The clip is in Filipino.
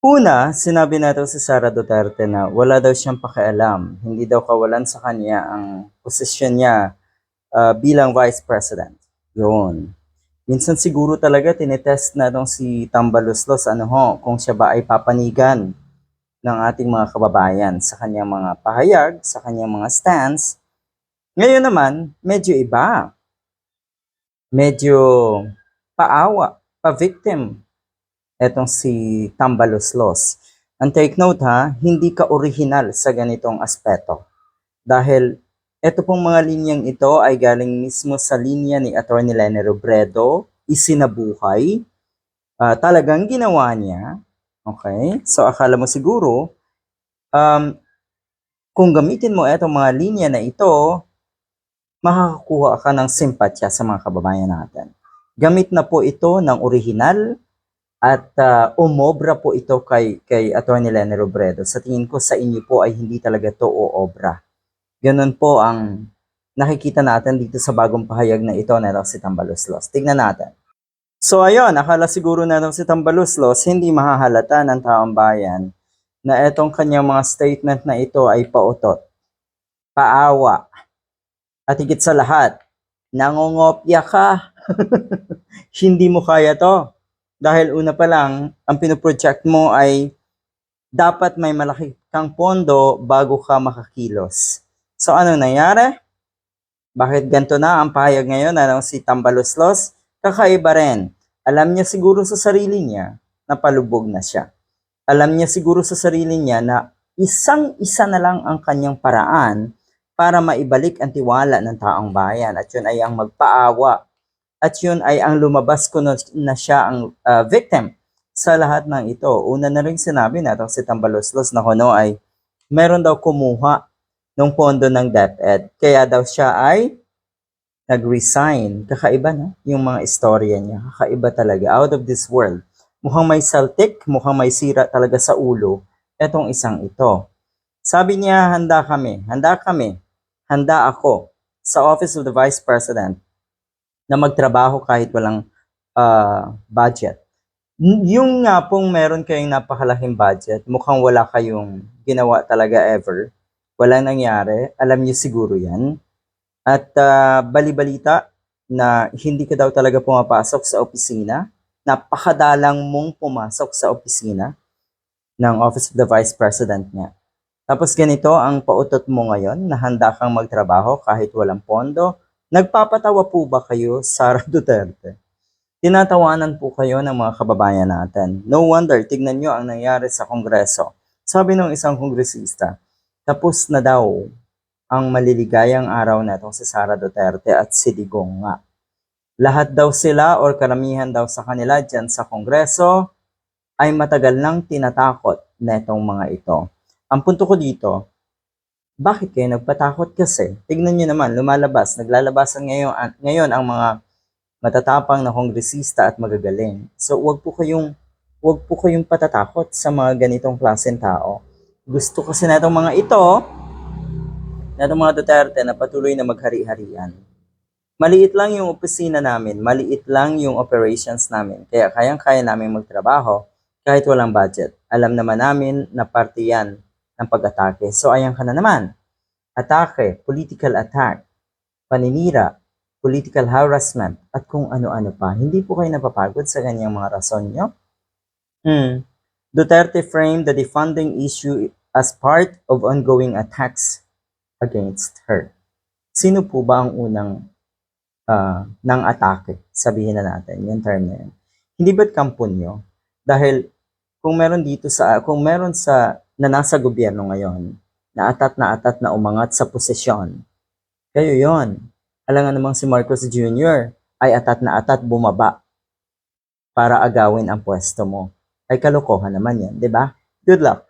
Una, sinabi natin si Sara Duterte na wala daw siyang pakialam. Hindi daw kawalan sa kanya ang posisyon niya ah, bilang Vice President. Yun. Minsan siguro talaga tinetest na itong si Tambaluslos ano ho, kung siya ba ay papanigan ng ating mga kababayan sa kanyang mga pahayag, sa kanyang mga stance. Ngayon naman, medyo iba. Medyo paawa, pa-victim etong si Tambaluslos. Ang take note ha, hindi ka original sa ganitong aspeto. Dahil eto pong mga linyang ito ay galing mismo sa linya ni Atty. Lene Robredo, isinabuhay, ah, talagang ginawa niya. Okay? So akala mo siguro, um, kung gamitin mo etong mga linya na ito, makakakuha ka ng simpatya sa mga kababayan natin. Gamit na po ito ng original at ah, umobra po ito kay, kay Atty. Lene Robredo. Sa tingin ko sa inyo po ay hindi talaga to obra. Ganun po ang nakikita natin dito sa bagong pahayag na ito na si Tambaluslos. Tignan natin. So ayun, akala siguro na si Tambaluslos hindi mahahalata ng taong bayan na etong kanyang mga statement na ito ay pautot, paawa, at higit sa lahat, nangongopya ka. hindi mo kaya to. Dahil una pa lang, ang pinoproject mo ay dapat may malaki kang pondo bago ka makakilos. So ano nangyari? Bakit ganito na ang pahayag ngayon na si Tambaluslos? Kakaiba rin. Alam niya siguro sa sarili niya na palubog na siya. Alam niya siguro sa sarili niya na isang-isa na lang ang kanyang paraan para maibalik ang tiwala ng taong bayan at yun ay ang magpaawa at yun ay ang lumabas ko na, na siya ang uh, victim sa lahat ng ito. Una na rin sinabi na si Tambaloslos na kuno ay meron daw kumuha ng pondo ng DepEd. Kaya daw siya ay nag-resign. Kakaiba na yung mga istorya niya. Kakaiba talaga. Out of this world. Mukhang may saltik, mukhang may sira talaga sa ulo etong isang ito. Sabi niya, handa kami. Handa kami. Handa ako sa Office of the Vice President na magtrabaho kahit walang ah, budget. Yung nga pong meron kayong napakalaking budget, mukhang wala kayong ginawa talaga ever. Walang nangyari. Alam niyo siguro yan. At ah, balibalita na hindi ka daw talaga pumapasok sa opisina. Napakadalang mong pumasok sa opisina ng Office of the Vice President niya. Tapos ganito ang pautot mo ngayon na handa kang magtrabaho kahit walang pondo. Nagpapatawa po ba kayo, Sara Duterte? Tinatawanan po kayo ng mga kababayan natin. No wonder, tignan nyo ang nangyari sa Kongreso. Sabi ng isang kongresista, tapos na daw ang maliligayang araw na itong si Sara Duterte at si Digong nga. Lahat daw sila or karamihan daw sa kanila dyan sa Kongreso ay matagal nang tinatakot na itong mga ito. Ang punto ko dito, bakit kayo nagpatakot kasi? Tignan nyo naman, lumalabas, naglalabasan ngayon, ngayon ang mga matatapang na kongresista at magagaling. So, wag po kayong wag po kayong patatakot sa mga ganitong klaseng tao. Gusto kasi na itong mga ito, na mga Duterte na patuloy na maghari-harian. Maliit lang yung opisina namin, maliit lang yung operations namin. Kaya kayang-kaya namin magtrabaho kahit walang budget. Alam naman namin na parte yan ng pag-atake. So ayan ka na naman. Atake, political attack, paninira, political harassment, at kung ano-ano pa. Hindi po kayo napapagod sa ganyang mga rason nyo? Hmm. Duterte framed the defunding issue as part of ongoing attacks against her. Sino po ba ang unang ah, ng atake? Sabihin na natin, yung term na yun. Hindi ba't kampo nyo? Dahil kung meron dito sa, kung meron sa, na nasa gobyerno ngayon, na atat na atat na umangat sa posisyon, kayo yon. Alam nga namang si Marcos Jr. ay atat na atat bumaba para agawin ang pwesto mo. Ay kalokohan naman yan, di ba? Good luck!